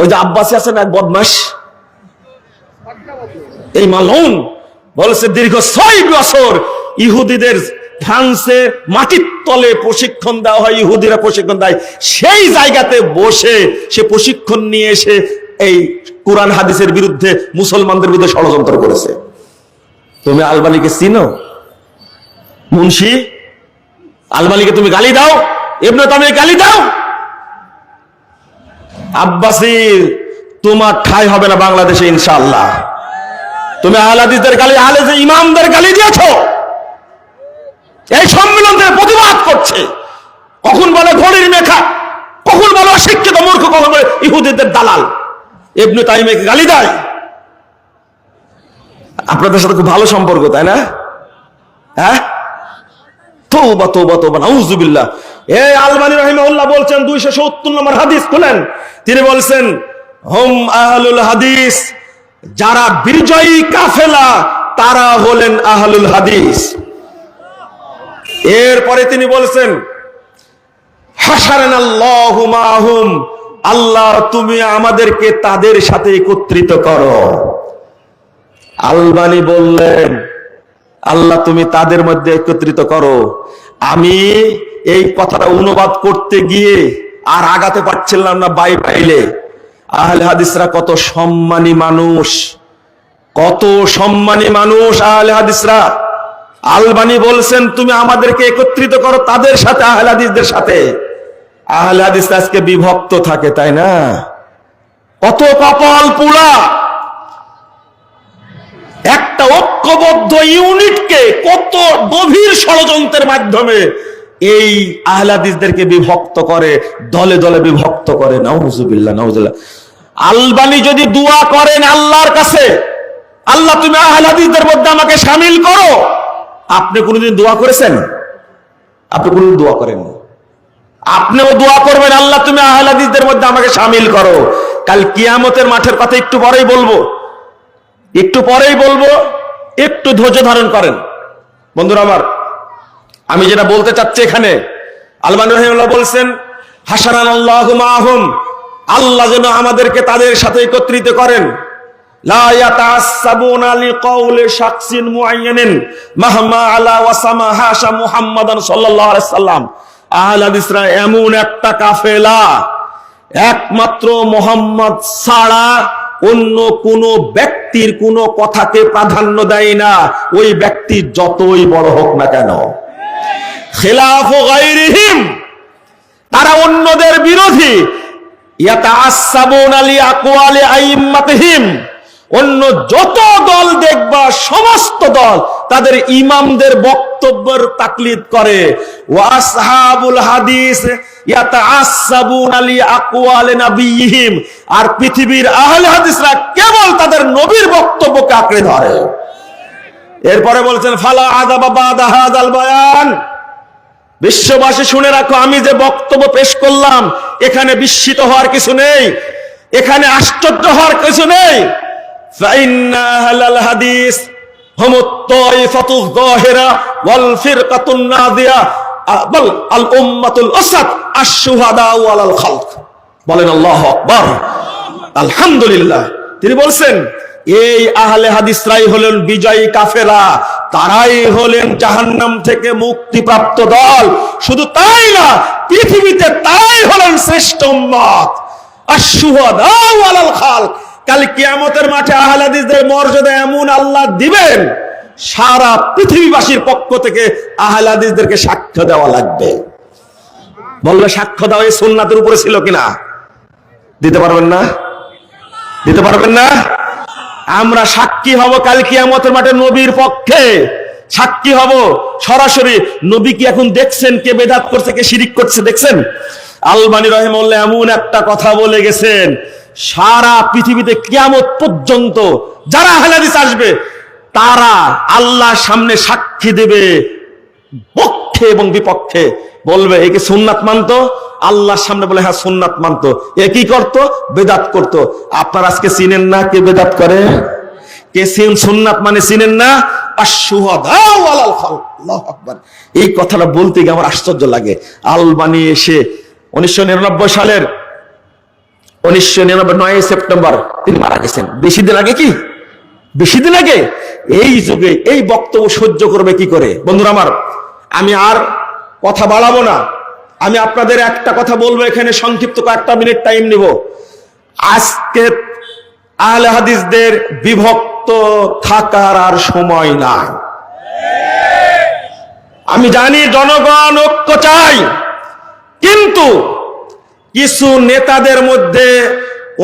ওই যে আব্বাসী আছেন এক বদমাস এই মালুন বলেছে দীর্ঘ ছয় বছর ইহুদিদের ফ্রান্সে মাটির তলে প্রশিক্ষণ দেওয়া হয়, ইহুদিরা প্রশিক্ষণ দেয়। সেই জায়গাতে বসে সে প্রশিক্ষণ নিয়ে এসে এই কোরআন হাদিসের বিরুদ্ধে মুসলমানদের বিরুদ্ধে ষড়যন্ত্র করেছে। তুমি আলবানিকে চিনো? মুন্সি? আলবানিকে তুমি গালি দাও? এমনি তুমি গালি দাও? আব্বাসির, তোমার ঠাই হবে না বাংলাদেশে, ইনশাআল্লাহ। তুমি আহলাদিসদের গালি আহলে ইমামদের গালি দিয়েছ। এই সম্মেলন থেকে প্রতিবাদ করছে। কখন বলে ঘড়ির মেখা কখন বলে অশিক্ষিত মূর্খ? কখন বলে ইহুদিদের দালাল? এমনি তাইমেকে গালি দেয়? আপনাদের সাথে খুব ভালো সম্পর্ক, তাই না? হ্যাঁ? তৌবা তৌবা তৌবা, নাউজুবিল্লাহ। এ আলমানি রহিমাহুল্লাহ বলছেন 270 নম্বর হাদিস খুলেন। তিনি বলছেন, হুম, আহলুল হাদিস, যারা বিজয়ী কাফেলা, তারা হলেন আহলুল হাদিস। এরপরে তিনি বলছেন হাসারেন আল্লাহু মাহুম, আল্লাহ তুমি আমাদেরকে তাদের সাথে একত্রিত করো। আলবানি বললেন, আল্লাহ তুমি তাদের মধ্যে একত্রিত করো। আমি এই কথাটা অনুবাদ করতে গিয়ে আর আগাতে পারছিলাম না বাই পাইলে আহলে হাদিসরা কত সম্মানী মানুষ, কত সম্মানী মানুষ আহলে হাদিসরা। আলবানি বলছেন, তুমি আমাদেরকে একত্রিত করো তাদের সাথে, আহলে হাদিসদের সাথে। আহলে হাদিস আজকে বিভক্ত থাকে, তাই না? কত কপাল পুরা একটা ঐক্যবদ্ধ ইউনিটকে কত গভীর ষড়যন্ত্রের মাধ্যমে এই আহলাদিসদেরকে বিভক্ত করে, দলে দলে বিভক্ত করে, নাউজুবিল্লাহ নাউজুবিল্লাহ। আলবানি যদি দোয়া করেন আল্লাহর কাছে, আল্লাহ তুমি আহলাদিসদের মধ্যে আমাকে সামিল করো। আপনি কোনোদিন দোয়া করেছেন? আপনি কোনোদিন দোয়া করেন আপনিও দোয়া করবেন, আল্লাহ তুমি আহলাদিসদের মধ্যে আমাকে সামিল করো। কাল কিয়ামতের মাঠের কথা একটু পরেই বলব। একটু পরেই বলব, একটু ধৈর্য ধারণ করেন। বন্ধুরা আমার আমি যেটা বলতে চাচ্ছি এখানে, আলমান রহিমুল্লাহ বলছেন হাসান আল্লাহ মাহুম আল্লাহ যেন আমাদেরকে তাদের সাথে একত্রিত করেন। এমন একটা কাফেলা, একমাত্র মোহাম্মদ ছাড়া অন্য কোন ব্যক্তির কোন কথাকে প্রাধান্য দেয় না। ওই ব্যক্তি যতই বড় হোক না কেন। তারা অন্যদের বিরোধী। অন্য যত দল দেখবা, সমস্ত দল তাদের ইমামদের বক্তব্যের তাকলিদ করে। ওয়াসহাবুল হাদিস আর পৃথিবীর আহলে হাদিসরা কেবল তাদের নবীর বক্তব্যকে আঁকড়ে ধরে। এরপরে বলছেন, ফালা আদাবাদাল বয়ান। বিশ্ববাসী শুনে রাখো, আমি যে বক্তব্য পেশ করলাম, এখানে বিস্মিত হওয়ার কিছু নেই, এখানে আশ্চর্য হওয়ার কিছু নেই। হাদিস বলেন আল্লাহ আলহামদুলিল্লাহ। তিনি বলছেন এই আহলে হাদিসরাই হলেন বিজয়ী কাফেরা, তারাই হলেন জাহান্নাম থেকে মুক্তিপ্রাপ্ত দল। শুধু তাই না, পৃথিবীতে তারাই হলেন শ্রেষ্ঠ মত কাল কিয়ামতের মাঠে আহলাদিসদের মর্যাদা এমন আল্লাহ দিবেন, সারা পৃথিবীবাসীর পক্ষ থেকে আহলাদিসদেরকে সাক্ষ্য দেওয়া লাগবে। বললে সাক্ষ্য দেওয়া এই সুন্নাতের উপরে ছিল কিনা? দিতে পারবেন না? দিতে পারবেন না? আমরা সাক্ষী হব কাল কিয়ামতের মাঠে নবীর পক্ষে। সাক্ষী হব। সরাসরি নবী কি এখন দেখছেন কে বেদাত করছে, কে শিরিক করছে দেখছেন? আলবানী রহেমুল্লাহ এমন একটা কথা বলে গেছেন, সারা পৃথিবীতে কিয়ামত পর্যন্ত যারা হালাদিস আসবে, তারা আল্লাহর সামনে সাক্ষী দেবে পক্ষে এবং বিপক্ষে। বলবে একে সুন্নাত মানতো? আল্লাহর সামনে বলে হ্যাঁ সুন্নাত মানতো। এ কি করতো? বেদাত করতো। আপনার আজকে চিনেন না কে বেদাত করে? কে সিন সুন্নাত মানে চিনেন না? এই কথাটা বলতে গিয়ে আমার আশ্চর্য লাগে। আলবানি এসে উনিশশো নিরানব্বই সালের উনিশশো নিরানব্বই সেপ্টেম্বর তিনি মারা গেছেন। বেশি দিন আগে কি? বেশি দিন আগে? এই যুগে এই বক্তব্য সহ্য করবে কি করে? বন্ধুরা আমার, আমি আর কথা বাড়াবো না। আমি আপনাদের একটা কথা বলব, এখানে সংক্ষিপ্ত কয়েকটা মিনিট টাইম নিব। আজকে আহলে হাদিসদের বিভক্ত থাকার আর সময় নাই। আমি জানি জনগণ ঐক্য চাই কিন্তু কিছু নেতাদের মধ্যে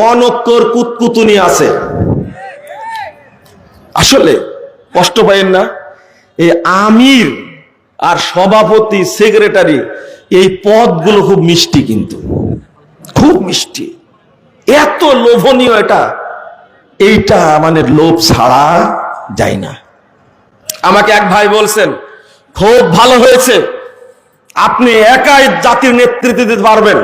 অনৈক্যর কুতকুতুনি আছে। আসলে কষ্ট পাইন না, এই আমির আর সভাপতি সেক্রেটারি এই পদগুলো খুব মিষ্টি কিন্তু। খুব মিষ্টি। এত লোভনীয় এটা। এইটা মানে লোভ ছাড়া যায় না। আমাকে এক ভাই বলছেন, খুব ভালো হয়েছে। আপনি একাই জাতির নেতৃত্ব দিতে পারবেন।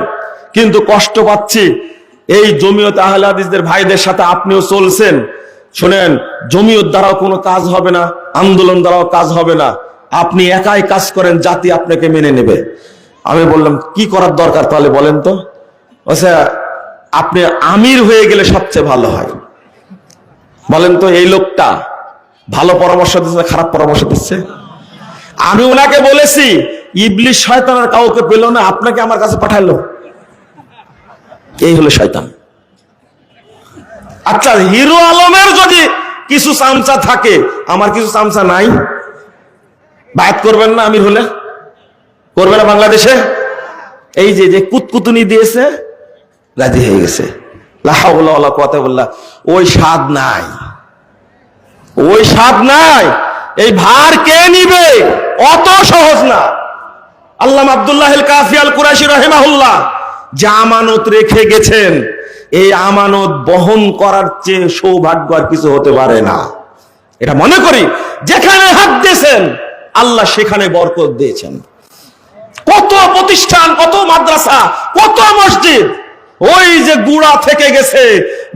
কিন্তু কষ্ট পাচ্ছি। এই জমিয়ত আহলে হাদিসদের ভাইদের সাথে আপনিও চলছেন। শুনেন, জমিয়ত দ্বারাও কোনো কাজ হবে না, আন্দোলন দ্বারাও কাজ হবে না। আপনি একাই কাজ করেন, জাতি আপনাকে মেনে নেবে। আমি বললাম, কি করার দরকার তাহলে বলেন তো? আচ্ছা আপনি আমির হয়ে গেলে সবচেয়ে ভালো হয়। বলেন তো, এই লোকটা ভালো পরামর্শ দিচ্ছে, খারাপ পরামর্শ দিচ্ছে? আমি ওনাকে বলেছি ইবলিশ শয়তানের কাউকে পেল না, আপনাকে আমার কাছে পাঠালো। এই হলো শয়তান। আচ্ছা হিরো আলমের যদি কিছু চামচা থাকে, আমার কিছু চামচা নাই, বায়াত করবেন না আমির হলে? করবে না বাংলাদেশে? এই যে যে কুতকুতুনি দিয়েছে, রাজি হয়ে গেছে। লাহাউল্লাহ কথা বললা ওই স্বাদ নাই। ওই স্বাদ নাই। এই ভার কে নিবে? অত সহজ না। আল্লাহ আব্দুল্লাহ কাফি আল কুরাশি রহেমাহুল্লাহ যে আমানত রেখে গেছেন, এই আমানত বহন করার চেয়ে সৌভাগ্য আর কিছু হতে পারে না। এটা মনে করি, যেখানে হাত দিয়েছেন, আল্লাহ সেখানে বরকত দিয়েছেন। কত প্রতিষ্ঠান, কত মাদ্রাসা, কত মসজিদ, ওই যে গুড়া থেকে গেছে।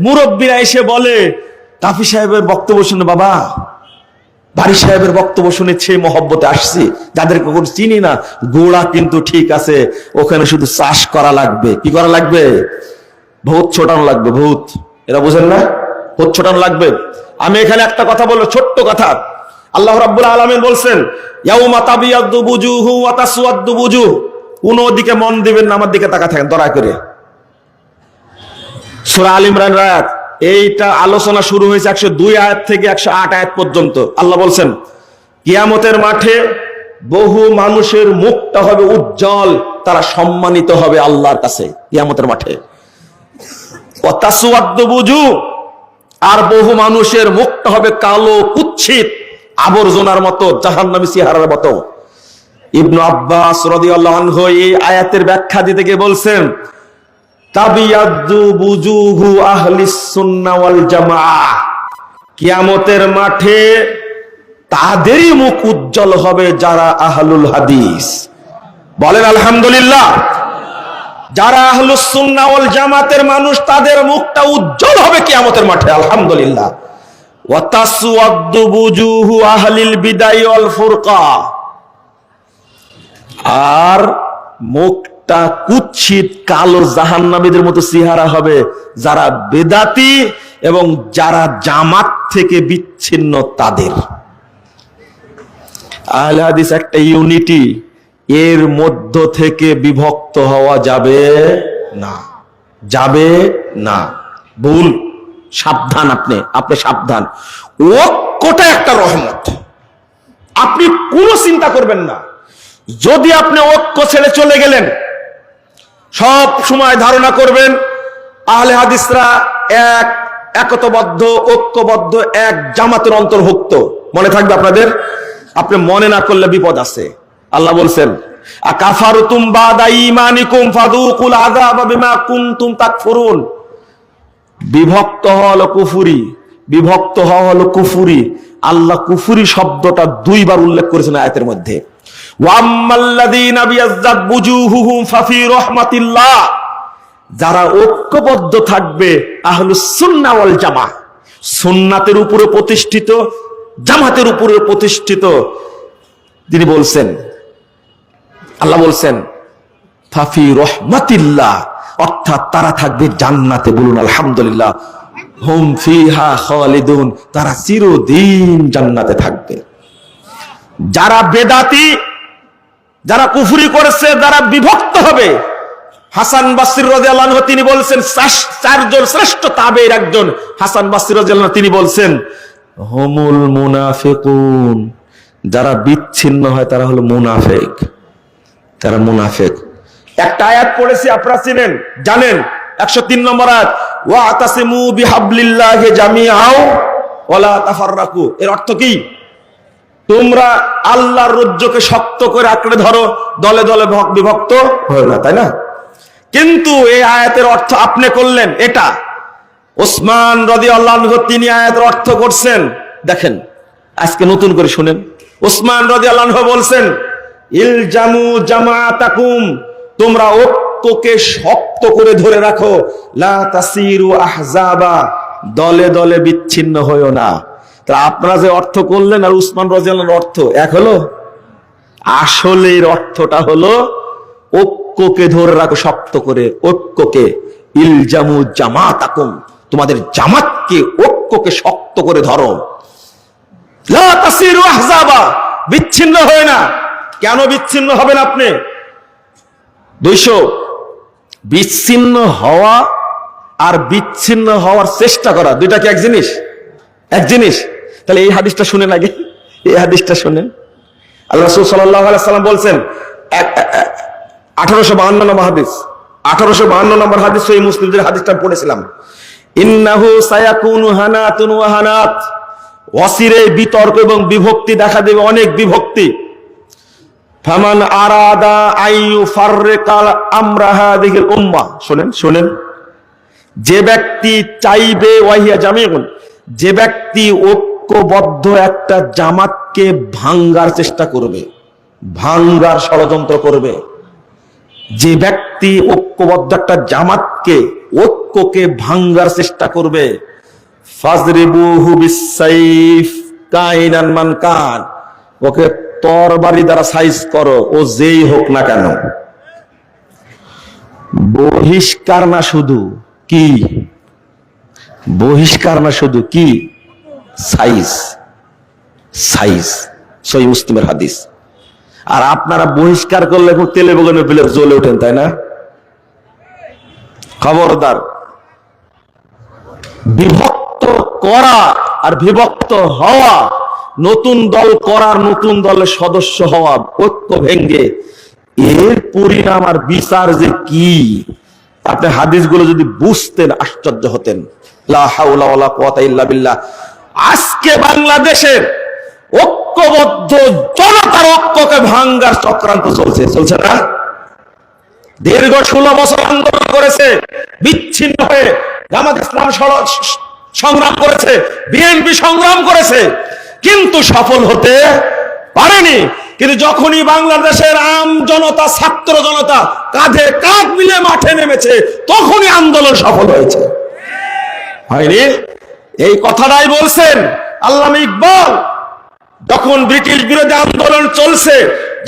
মুরব্বীরা এসে বলে, কাফি সাহেবের বক্তব্য শুনে বাবা। বাড়ি সাহেবের বক্তব্য শুনেছে, মহব্বতে আসছি। যাদের কখন চিনি না, গোড়া কিন্তু ঠিক আছে। ওখানে শুধু চাষ করা লাগবে। কি করা লাগবে? ভূত ছোটানো লাগবে, ভূত। এরা বুঝেন না? ভূত ছোটানো লাগবে। আমি এখানে একটা কথা বলব, ছোট্ট কথা। আল্লাহ রাব্বুল আলামিন বলছেন কোন দিকে মন দিবেন না, আমার দিকে তাকা থাকেন, দয়া করে। সূরা আল ইমরান রায়াত এইটা আলোচনা শুরু হয়েছে একশো দুই আয়াত থেকে একশো আট আয়াত পর্যন্ত। আল্লাহ বলছেন, কিয়ামতের মাঠে বহু মানুষের মুখটা হবে উজ্জ্বল, তারা সম্মানিত হবে আল্লাহর কাছে কিয়ামতের মাঠে। বুঝু আর বহু মানুষের মুখটা হবে কালো কুচ্ছিত আবর্জনার মতো, জাহান্নামী সিহারার মতো। ইবনু আব্বাস রাদিয়াল্লাহু আনহু এই আয়াতের ব্যাখ্যা দিতে গিয়ে বলছেন তাবিয়াদ্দু বুজুহু আহলিস সুন্নাহ ওয়াল জামাআহ কিয়ামতের মাঠে তাদেরই মুখ উজ্জ্বল হবে যারা আহলুল হাদিস। বলেন আলহামদুলিল্লাহ। যারা আহলুস সুন্নাহ জামাতের মানুষ, তাদের মুখটা উজ্জ্বল হবে কিয়ামতের মাঠে। আলহামদুলিল্লাহ। আর মুখটা কুৎসিত কালো জাহান্নামীদের মতো চেহারা হবে যারা বেদাতি এবং যারা জামাত থেকে বিচ্ছিন্ন তাদের। আহলে একটা ইউনিটি, এর মধ্য থেকে বিভক্ত হওয়া যাবে না। যাবে না। ভুল। সাবধান আপনি আপনি সাবধান। ঐক্যটা একটা রহমত। আপনি কোনো চিন্তা করবেন না। যদি আপনি ঐক্য ছেড়ে চলে গেলেন, সব সময় ধারণা করবেন, আহলে হাদিসরা এক একতবদ্ধ, ঐক্যবদ্ধ, এক জামাতের অন্তর্ভুক্ত। মনে থাকবে আপনাদের? আপনি মনে না করলে বিপদ আছে। আল্লাহ বলছেন, আকাফারতুম বাদা ঈমানিকুম ফাদুকুল আযাবা বিমা কুনতুম তাকফুরুন। বিভক্ত হলো কুফুরি, বিভক্ত হওয়া হলো কুফুরি। আল্লাহ কুফুরি শব্দটা দুইবার উল্লেখ করেছেন আয়াতের মধ্যে। যারা ঐক্যবদ্ধ থাকবে, আহলুস সুন্নাহ ওয়াল জামা। সুন্নাতের উপরে প্রতিষ্ঠিত, জামাতের উপরে প্রতিষ্ঠিত। তিনি বলছেন, আল্লাহ বলছেন, ফাফি রহমাতিল্লাহ। অর্থাৎ তারা থাকবে জান্নাতে। বলুন, আলহামদুলিল্লাহ। হুম ফিহা খালিদুন, তারা চিরদিন জান্নাতে থাকবে। যারা বেদাতি, যারা কুফরি করেছে, যারা বিভক্ত হবে, হাসান বাসির রাদিয়াল্লাহু তিনি বলছেন চার- চারজন শ্রেষ্ঠ তাবের একজন। হাসান বাসির রাদিয়াল্লাহু তিনি বলছেন, হুমুল মুনাফিকুন। যারা বিচ্ছিন্ন হয়, তারা হলো মুনাফেক। তারা মুনাফেক। একটা আয়াত পড়েছি, আপনারা চিনেন, জানেন। একশো তিন নম্বর আয়াত, ওয়া আতাসিমু বিহাবলিল্লাহি জামিআও ওয়ালা তাফাররাকু। এর অর্থ কি? তোমরা আল্লাহর রজ্জকে শক্ত করে আঁকড়ে ধরো, দলে দলে ভক- বিভক্ত হয় না, তাই না? কিন্তু এই আয়াতের অর্থ আপনি করলেন এটা। ওসমান রদি আল্লাহ তিনি আয়াতের অর্থ করছেন, দেখেন, আজকে নতুন করে শুনেন। ওসমান রদি আল্লাহ বলছেন ইলজামু জামাতাকুম তোমরা ঐক্যকে শক্ত করে ধরে রাখো। লা আহজাবা, দলে দলে বিচ্ছিন্ন হইও না। তা আপনারা যে অর্থ করলেন আর উসমান রাজিয়াল্লাহর অর্থ, এক হলো আসলে অর্থটা হলো ঐক্যকে ধরে রাখো, শক্ত করে ঐক্যকে ইলজামু জামাতাকুম, তোমাদের জামাতকে ঐক্যকে শক্ত করে ধরো। লা বিচ্ছিন্ন হয় না। কেন বিচ্ছিন্ন হবেন আপনি? দুইশো। বিচ্ছিন্ন হওয়া আর বিচ্ছিন্ন হওয়ার চেষ্টা করা, দুইটা কি এক জিনিস? এক জিনিস। তাহলে এই হাদিসটা শুনেন আগে। এই হাদিসটা শুনেন। আল্লাহ রসুল সাল্লাম বলছেন আঠারোশো বাহান্ন নম্বর হাদিস। আঠারোশো বাহান্ন নম্বর হাদিস এই মুসলিমদের হাদিসটা পড়েছিলাম। ইন্নাহু সায়াকুনু হানাতুন হানাত। অসিরে বিতর্ক এবং বিভক্তি দেখা দেবে, অনেক বিভক্তি। ফামান আরাদা আইয়ু ফাররিকাল আমরা হাদিহিল উম্মাহ শুনেন শুনেন। যে ব্যক্তি চাইবে ওয়াহিয়া জামিউন, যে ব্যক্তি ঐক্যবদ্ধ একটা জামাতকে ভাঙ্গার চেষ্টা করবে, ভাঙ্গার ষড়যন্ত্র করবে, যে ব্যক্তি ঐক্যবদ্ধ একটা জামাতকে, ঐক্যকে ভাঙ্গার চেষ্টা করবে, ফাজরিবুহু বিসাইফ কাইনান মান কান। ওকে তরবারি দ্বারা সাইজ করো, ও যেই হোক না কেন। বহিষ্কার না শুধু কি? বহিষ্কার না শুধু কি? সাইজ সাইজ সই মুসলিমের হাদিস। আর আপনারা বহিষ্কার করলে খুব তেলে বগনে বিলে জ্বলে ওঠেন, তাই না? খবরদার। বিভক্ত করা আর বিভক্ত হওয়া নতুন দল করার নতুন দলের সদস্য হওয়া ঐক্য ভেঙ্গে এর পরিণাম আর বিচার যে কি? আপনি হাদিসগুলো যদি বুঝতেন, আশ্চর্য হতেন। আজকে বাংলাদেশের ঐক্যবদ্ধ জনতার ঐক্যকে ভাঙ্গার চক্রান্ত চলছে। চলছে না? দীর্ঘ ষোলো বছর আন্দোলন করেছে, বিচ্ছিন্ন হয়ে জামাত ইসলাম সংগ্রাম করেছে, বিএনপি সংগ্রাম করেছে। কিন্তু সফল হতে পারেনি। কিন্তু যখনই বাংলাদেশের আম জনতা, ছাত্র জনতা কাঁধে কাঁধ মিলে মাঠে নেমেছে, তখনই আন্দোলন সফল হয়েছে। হয়নি? এই কথাটাই বলছেন আল্লাহ ইকবাল। যখন ব্রিটিশ বিরোধী আন্দোলন চলছে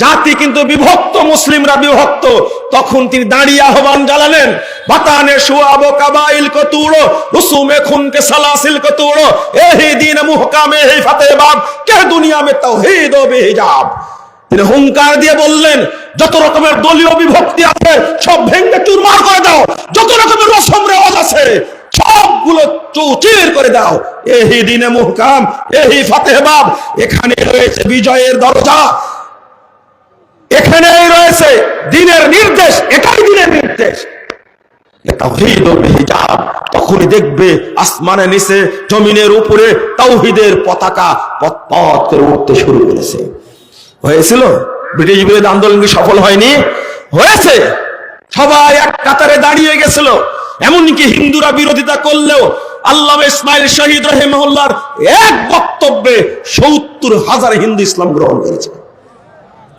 জাতি কিন্তু বিভক্ত, মুসলিমরা বিভক্ত। তখন তিনি দাঁড়িয়ে আহ্বান জ্বালালেন বাতানে শুয়াবো কাবাইল কো তুড়ো রুসুমে কো দুনিয়া হুঙ্কার দিয়ে বললেন, যত রকমের দলীয় বিভক্তি আছে, সব ভেঙে চুরমার করে দাও, যত রকমের রসম রেওয়াজ আছে, সবগুলো চৌচির করে দাও। এহি দিনে মুহকাম, এহি ফাতেহবাব এখানে রয়েছে বিজয়ের দরজা এখানেই রয়েছে দিনের নির্দেশ, এটাই দিনের নির্দেশ। তখনই দেখবে আসমানের নিচে, জমিনের উপরে তাওহীদের পতাকা পথ করে উঠতে শুরু করেছে। হয়েছিল? ব্রিটিশ বিরোধী আন্দোলন কি সফল হয়নি? হয়েছে। সবাই এক কাতারে দাঁড়িয়ে গেছিল। এমনকি হিন্দুরা বিরোধিতা করলেও আল্লাহ ইসমাইল শহীদ রহেমউল্লাহর এক বক্তব্যে সত্তর হাজার হিন্দু ইসলাম গ্রহণ করেছে।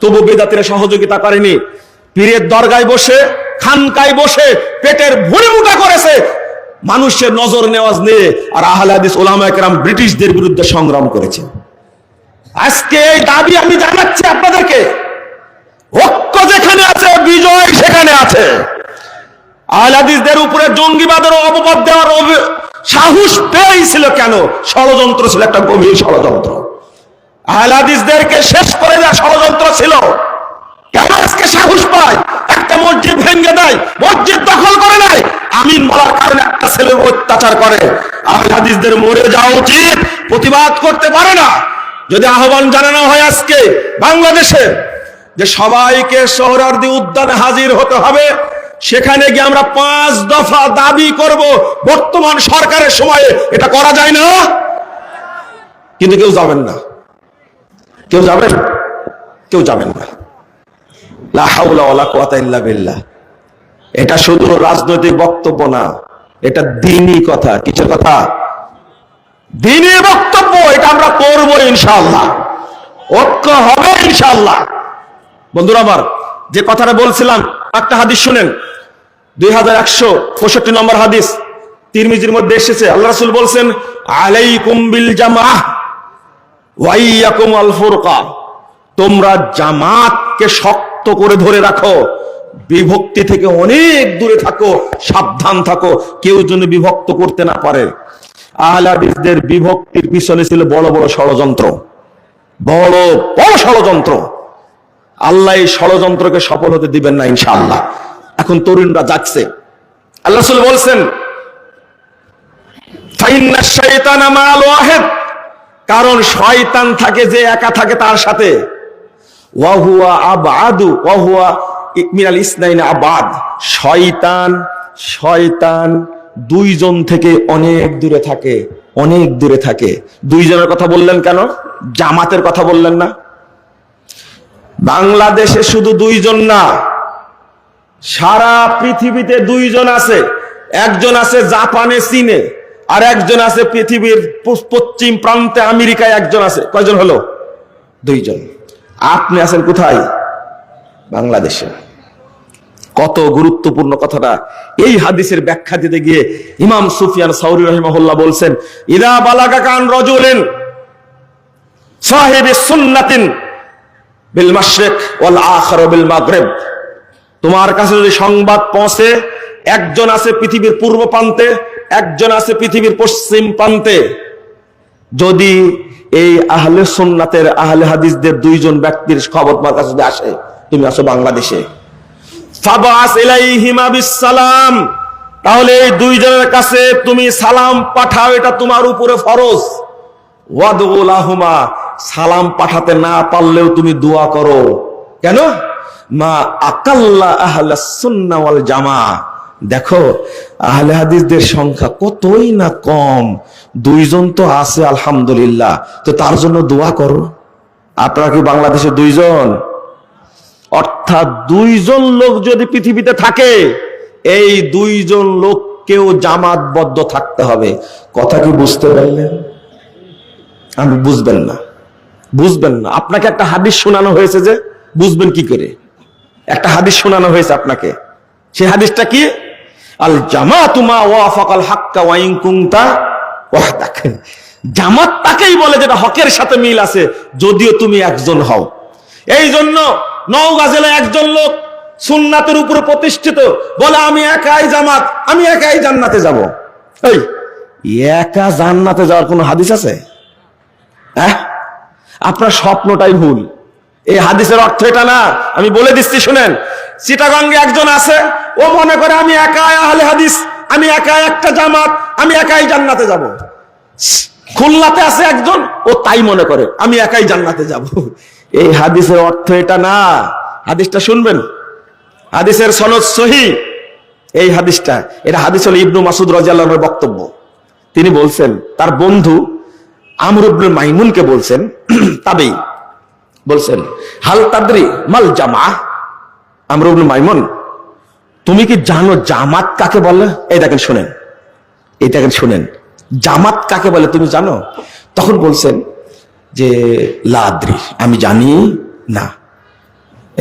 তবু বেদাতিরা সহযোগিতা করেনি। পীরের দরগায় বসে, খানকায় বসে, পেটের ভুড়ি মুটা করেছে। মানুষের নজর নেওয়াজ নিয়ে আর আহলে হাদিস ওলামা একরাম ব্রিটিশদের বিরুদ্ধে সংগ্রাম করেছে। আজকে এই দাবি আমি জানাচ্ছি আপনাদেরকে। ঐক্য যেখানে আছে, বিজয় সেখানে আছে। আহলাদিসদের উপরে জঙ্গিবাদের অপবাদ দেওয়ার সাহস পেয়েছিল কেন? ষড়যন্ত্র ছিল একটা গভীর ষড়যন্ত্র। আহলাদিসদেরকে শেষ করে দেওয়া ষড়যন্ত্র ছিল। কেন আজকে সাহস পায়? একটা মসজিদ ভেঙে দেয়, মসজিদ দখল করে নেয়। আমিন বলার কারণে একটা ছেলে অত্যাচার করে। আহলাদিসদের মরে যাওয়া উচিত, প্রতিবাদ করতে পারে না। যদি আহ্বান জানানো হয় আজকে বাংলাদেশে যে সবাইকে সোহরার্দি উদ্যানে হাজির হতে হবে, সেখানে গিয়ে আমরা পাঁচ দফা দাবি করব, বর্তমান সরকারের সময়ে। এটা করা যায় না? কিন্তু কেউ যাবেন না। কেউ যাবেন কেউ যাবেন না। বিল্লাহ। এটা শুধু রাজনৈতিক বক্তব্য না, এটা দিনই কথা। কিসের কথা? দিনই বক্তব্য, এটা আমরা করব ইনশাআল্লাহ। ঐক্য হবে ইনশাআল্লাহ। বন্ধুরা আমার, যে কথাটা বলছিলাম, একটা হাদিস শুনেন। দুই হাজার একশো পঁয়ষট্টি নম্বর হাদিস, তিরমিজির মধ্যে এসেছে। আল্লাহ রাসূল বলছেন, আলাইকুম বিল জামাআহ ওয়াইয়াকুম তোমরা জামাতকে শক্ত করে ধরে রাখো, বিভক্তি থেকে অনেক দূরে থাকো, সাবধান থাকো, কেউ যেন বিভক্ত করতে না পারে। আহলাদিসদের বিভক্তির পিছনে ছিল বড় বড় ষড়যন্ত্র, বড় বড় ষড়যন্ত্র। আল্লাহ এই ষড়যন্ত্রকে সফল হতে দিবেন না ইনশাআল্লাহ। এখন তরুণরা যাচ্ছে আল্লাহ বলছেন কারণ শয়তান থাকে যে একা থাকে তার সাথে। ওয়াহুয়া আবাদু ওয়াহুয়া মিনাল ইসনাইন আবাদ। শয়তান শয়তান দুইজন থেকে অনেক দূরে থাকে, অনেক দূরে থাকে। দুইজনের কথা বললেন কেন? জামাতের কথা বললেন না। বাংলাদেশে শুধু দুইজন না, সারা পৃথিবীতে দুইজন আছে। একজন আছে জাপানে, চীনে। আর একজন আছে পৃথিবীর পশ্চিম প্রান্তে আমেরিকায় একজন আছে। কয়জন হলো? দুইজন। আপনি আছেন কোথায়? বাংলাদেশে। কত গুরুত্বপূর্ণ কথাটা এই হাদিসের ব্যাখ্যা দিতে গিয়ে ইমাম সুফিয়ান সাউরি রহিমাহুল্লাহ বলছেন, ইদা বালাকা কান রজুলিন সাহেব সুন্নাতিন বিল মাশরিক ওয়াল আখার বিল মাগরিব। তোমার কাছে যদি সংবাদ পৌঁছে, একজন আছে পৃথিবীর পূর্ব প্রান্তে একজন আছে পৃথিবীর পশ্চিম প্রান্তে। যদি এই আহলে সুন্নাতের আহলে হাদিসদের দুইজন ব্যক্তির খবর তোমার কাছে যদি আসে, তুমি আসো বাংলাদেশে। তাহলে এই দুইজনের কাছে তুমি সালাম পাঠাও, এটা তোমার উপরে ফরজ। ওয়াদুলাহুমা সালাম পাঠাতে না পারলেও তুমি দোয়া করো। কেন? মা আকাল্লা আহলা সুন্নাহ ওয়াল জামা দেখো, আহলে হাদিসদের সংখ্যা কতই না কম। দুইজন তো আছে, আলহামদুলিল্লাহ। তো তার জন্য দোয়া করো। আপনারা কি বাংলাদেশে দুইজন? অর্থাৎ দুইজন লোক যদি পৃথিবীতে থাকে, এই দুইজন লোককেও জামাতবদ্ধ থাকতে হবে। কথা কি বুঝতে পারলেন? আমি বুঝবেন না। বুঝবেন না। আপনাকে একটা হাদিস শোনানো হয়েছে যে, বুঝবেন কি করে? একটা হাদিস শোনানো হয়েছে আপনাকে। সেই হাদিসটা কি? আল জামাতুমা ওয়াফাকাল হাক্কা ওয়াইন কুনতা ওয়াহদাক। জামাত তাকেই বলে যেটা হকের সাথে মিল আছে, যদিও তুমি একজন হও। এই জন্য নওগাঁ জেলায় একজন লোক সুন্নাতের উপরে প্রতিষ্ঠিত, বলে, আমি একাই জামাত, আমি একাই জান্নাতে যাব। এই, একা জান্নাতে যাওয়ার কোনো হাদিস আছে? হ্যাঁ? আপনার স্বপ্নটাই ভুল। এই হাদিসের অর্থ এটা না। আমি বলে দিচ্ছি, শুনেন। চিটাগঙ্গে একজন আছে, ও মনে করে আমি একাই আহলে হাদিস, আমি একাই একটা জামাত, আমি একাই জান্নাতে যাব। খুলনাতে আছে একজন, ও তাই মনে করে, আমি একাই জান্নাতে যাব। এই হাদিসের অর্থ এটা না। হাদিসটা শুনবেন? হাদিসের সনদ সহি। এই হাদিসটা, এটা হাদিস হল ইবনু মাসুদ রাজিয়াল্লাহর বক্তব্য। তিনি বলছেন, তার বন্ধু আমরুবুল মাইমুনকে বলছেন, তাবেই বলছেন, হাল তাদরি মাল জামা? আমরুবুল মাইমুন, তুমি কি জানো জামাত কাকে বলে? এই দেখেন, শুনেন। এই দেখেন, শুনেন। জামাত কাকে বলে তুমি জানো? তখন বলছেন যে লাদ্রি আমি জানি না।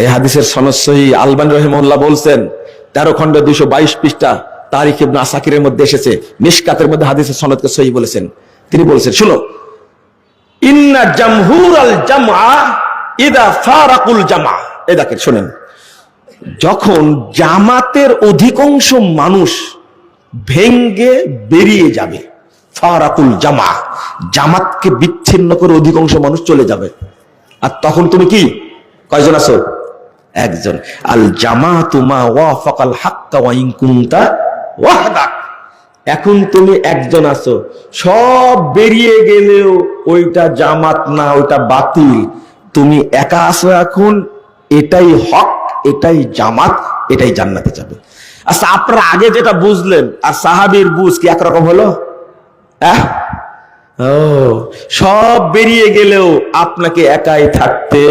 এই হাদিসের সনসই আলবান রহিমুল্লাহ বলছেন, তেরো খন্ড দুইশো বাইশ পৃষ্ঠা তারিখ ইবনে আসাকিরের মধ্যে এসেছে। মিশকাতের মধ্যে হাদিসের সনদকে সহি বলেছেন। তিনি বলছেন, শুনো, ইন্না জামহুর আল জামা ইদা ফারাকুল জামা। দেখেন, শুনেন। যখন জামাতের অধিকাংশ মানুষ ভেঙ্গে বেরিয়ে যাবে, ফারাকুল জামা, জামাতকে বিচ্ছিন্ন করে অধিকাংশ মানুষ চলে যাবে। আর তখন তুমি কি? কয়জন আছো? একজন। আল জামা তুমা ওয়াফাকাল হাক্কা ওয়াইন কুনতা ওয়াহদাক এখন তুমি একজন আছো। সব বেরিয়ে গেলেও ওইটা জামাত না, ওইটা বাতিল। তুমি একা আসো এখন এটাই হক, এটাই জামাত, এটাই জান্নাতে যাবে। আচ্ছা আপনারা আগে যেটা বুঝলেন, আর সাহাবির বুঝ কি একরকম হলো? ও, সব বেরিয়ে গেলেও আপনাকে একাই থাকতে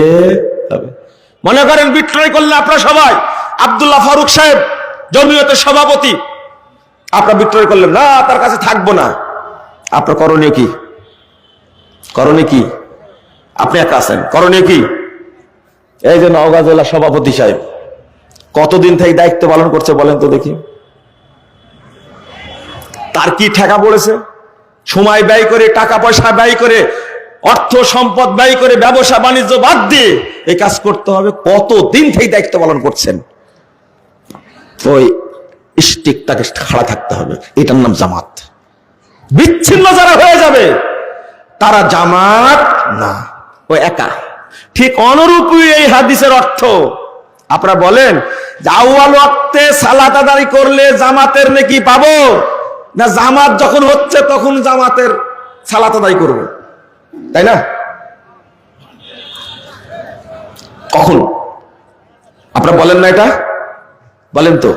হবে। মনে করেন বিক্রয় করলেন আপনারা সবাই, আব্দুল্লাহ ফারুক সাহেব, জমিয়তের সভাপতি। আপনার বিক্রয় করলেন, না, তার কাছে থাকব না। আপনার করণীয় কি? করণীয় কি? আপনি একা আছেন। করণীয় কি? এই যে নওগাঁ সভাপতি সাহেব, কতদিন থেকে দায়িত্ব পালন করছে বলেন তো দেখি। তার কি ঠেকা পড়েছে? সময় ব্যয় করে, টাকা পয়সা ব্যয় করে, অর্থ সম্পদ ব্যয় করে, ব্যবসা বাণিজ্য বাদ দিয়ে এই কাজ করতে হবে। কত দিন থেকে দায়িত্ব পালন করছেন? ওই স্টিকটাকে খাড়া থাকতে হবে। এটার নাম জামাত। বিচ্ছিন্ন যারা হয়ে যাবে, তারা জামাত না। ও একা। ঠিক অনুরূপই এই হাদিসের অর্থ। আপনারা বলেন, আউয়াল ওয়াক্তে সালাত আদায় করলে জামাতের নাকি পাবো? না, জামাত যখন হচ্ছে তখন জামাতের সালাত আদায় করব। তাই না? কখন? আপনারা বলেন না এটা? বলেন তো।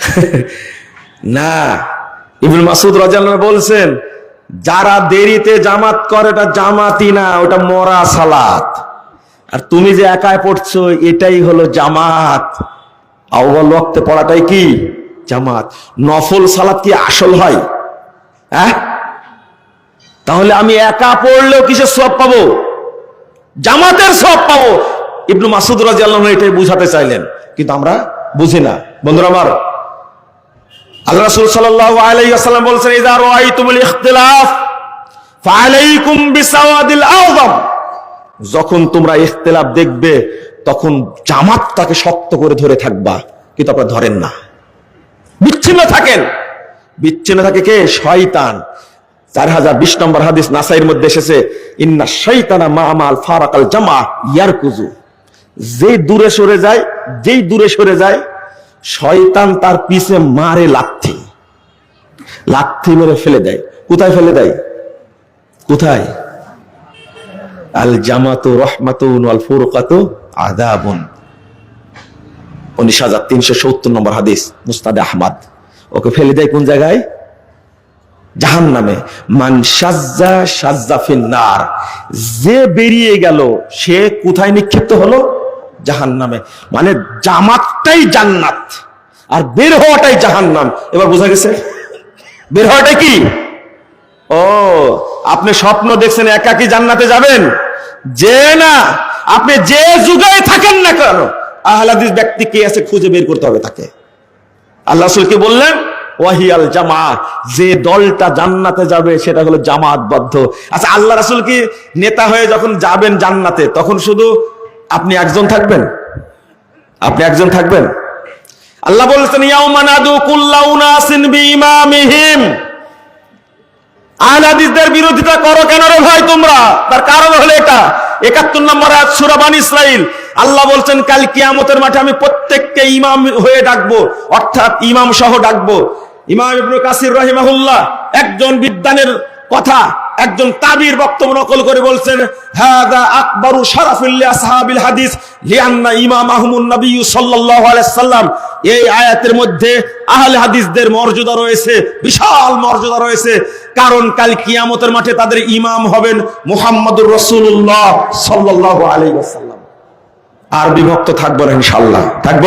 না ইবুল মাসুদ রাজাল বলছেন যারা দেরিতে জামাত করে এটা জামাতি না, ওটা মরা সালাত। আর তুমি যে একাই পড়ছো, এটাই হলো জামাত। আউ্বাল ওয়াক্তে পড়াটাই কি? জামাত। নফল সালাত কি আসল হয়? হ্যাঁ? তাহলে আমি একা পড়লেও কিসের সব পাবো? জামাতের সব পাবো। ইবনু মাসুদ রাজিয়াল্লাহ এটাই বুঝাতে চাইলেন, কিন্তু আমরা বুঝি না। বন্ধুরা আমার আলাইহি বলছেন যখন তোমরা ইখতিলাফ দেখবে, তখন জামাতটাকে শক্ত করে ধরে থাকবা, কিন্তু আপনারা ধরেন না। বিচ্ছিন্ন থাকেন। বিচ্ছিন্ন থাকে কে? শয়তান। চার হাজার বিশ নম্বর হাদিস মধ্যে এসেছে, ইন্না জামা ইয়ার কুজু যেই দূরে সরে যায়, যেই দূরে সরে যায় শয়তান তার পিছে মারে লাথি। লাথি মেরে ফেলে দেয়। কোথায় ফেলে দেয়? কোথায়? আল জামাতু রহমাতুন আল উনিশ হাজার তিনশো সত্তর নম্বর হাদিস মুস্তাদ আহমদ। ওকে ফেলে দেয় কোন জায়গায়? জাহান নামে মান সাজ্জা সাজ্জা ফিন্নার যে বেরিয়ে গেল, সে কোথায় নিক্ষিপ্ত হলো? জাহান নামে মানে জামাতটাই জান্নাত, আর বের হওয়াটাই জাহান নাম এবার বোঝা গেছে? বের হওয়াটাই কি? ও, আপনি স্বপ্ন দেখছেন একা কি জান্নাতে যাবেন? যে না, আপনি যে যুগে থাকেন না কেন, আহলাদিস ব্যক্তি কে আছে খুঁজে বের করতে হবে তাকে। আল্লাহ কি বললেন? ওয়াহিয়াল জামা, যে দলটা জান্নাতে যাবে সেটা হলো জামাতবদ্ধ। আচ্ছা আল্লাহ রাসুল কি নেতা হয়ে যখন যাবেন জান্নাতে, তখন শুধু আপনি একজন থাকবেন? আপনি একজন থাকবেন? আল্লাহ বলছেন আহলাদিসদের বিরোধিতা করো কেন রে ভাই তোমরা? তার কারণ হলো এটা। একাত্তর নম্বর আয়াত সূরা বানী ইসরাইল আল্লাহ বলছেন, কাল কিয়ামতের মাঠে আমি প্রত্যেককে ইমাম হয়ে ডাকবো, অর্থাৎ ইমাম সহ ডাকবো। ইমাম ইবনু কাসির রহিমাহুল্লাহ, একজন বিদ্যানের কথা একজন তাবির বক্তব্য নকল করে বলছেন, হাদা আকবরু শারাফুল্লি আসহাবিল হাদিস লিআন্না ইমাম আহমুন নবী সাল্লাল্লাহু আলাইহি সাল্লাম। এই আয়াতের মধ্যে আহলে হাদিসদের মর্যাদা রয়েছে, বিশাল মর্যাদা রয়েছে। কারণ কাল কিয়ামতের মাঠে তাদের ইমাম হবেন মুহাম্মদুর রাসূলুল্লাহ সাল্লাল্লাহু আলাইহি ওয়াসাল্লাম। আর বিভক্ত থাকব না ইনশাআল্লাহ। থাকব?